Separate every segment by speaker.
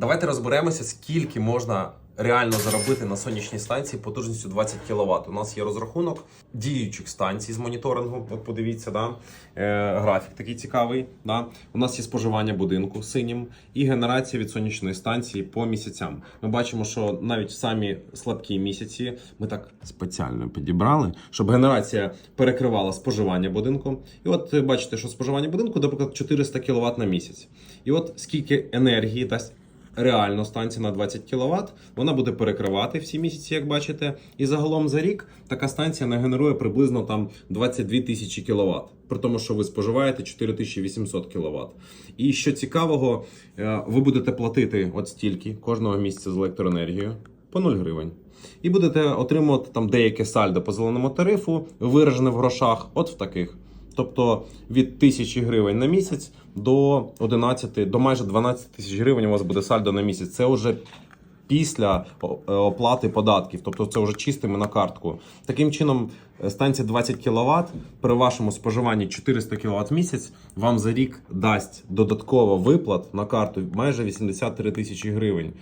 Speaker 1: Давайте розберемося, скільки можна реально заробити на сонячній станції потужністю 20 кВт. У нас є розрахунок діючих станцій з моніторингу. От подивіться, да? е, графік такий цікавий. Да? У нас є споживання будинку синім і генерація від сонячної станції по місяцям. Ми бачимо, що навіть в самі слабкі місяці ми так спеціально підібрали, щоб генерація перекривала споживання будинку. І от бачите, що споживання будинку, наприклад, 400 кВт на місяць. І от скільки енергії дасть реально станція на 20 кВт, вона буде перекривати всі місяці, як бачите. І загалом за рік така станція нагенерує приблизно там 22 тисячі кВт. При тому, що ви споживаєте 4800 кВт. І що цікавого, е, ви будете платити от стільки кожного місяця з електроенергією по 0 гривень. І будете отримувати там деяке сальдо по зеленому тарифу, виражене в грошах, от в таких. Тобто від 1000 гривень на місяць до 11, до майже 12 тисяч гривень у вас буде сальдо на місяць. Це вже після е, оплати податків, тобто це вже чистими на картку. Таким чином, е, станція 20 кВт при вашому споживанні 400 кВт в місяць вам за рік дасть додатково виплат на карту майже 83 тисячі гривень.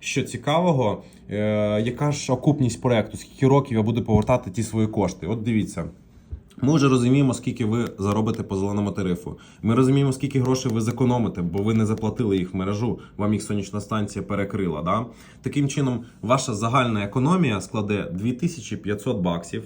Speaker 1: Що цікавого, е, яка ж окупність проекту? Скільки років я буду повертати ті свої кошти? От дивіться. Ми вже розуміємо, скільки ви заробите по зеленому тарифу. Ми розуміємо, скільки грошей ви зекономите, бо ви не заплатили їх в мережу, вам їх сонячна станція перекрила. Да? Таким чином, ваша загальна економія складе 2500 баксів.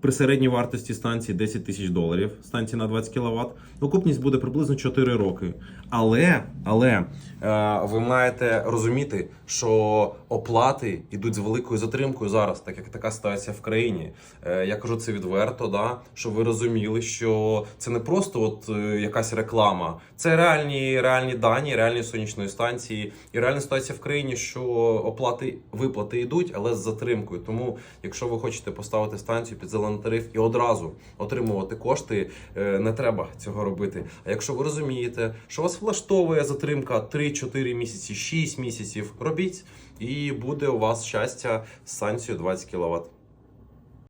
Speaker 1: При середній вартості станції 10 тисяч доларів, станції на 20 кВт. Окупність буде приблизно 4 роки. Але, але е, ви маєте розуміти, що оплати йдуть з великою затримкою зараз, так як така ситуація в країні. Е, я кажу це відверто, да, щоб ви розуміли, що це не просто от е, якась реклама, це реальні, реальні дані, реальні сонячної станції і реальна ситуація в країні, що оплати виплати йдуть, але з затримкою. Тому, якщо ви хочете поставити станцію під зелений тариф і одразу отримувати кошти, е, не треба цього робити. А якщо ви розумієте, що вас влаштовує затримка 3-4 місяці, 6 місяців, робіть, і буде у вас щастя з санкцією 20 кВт.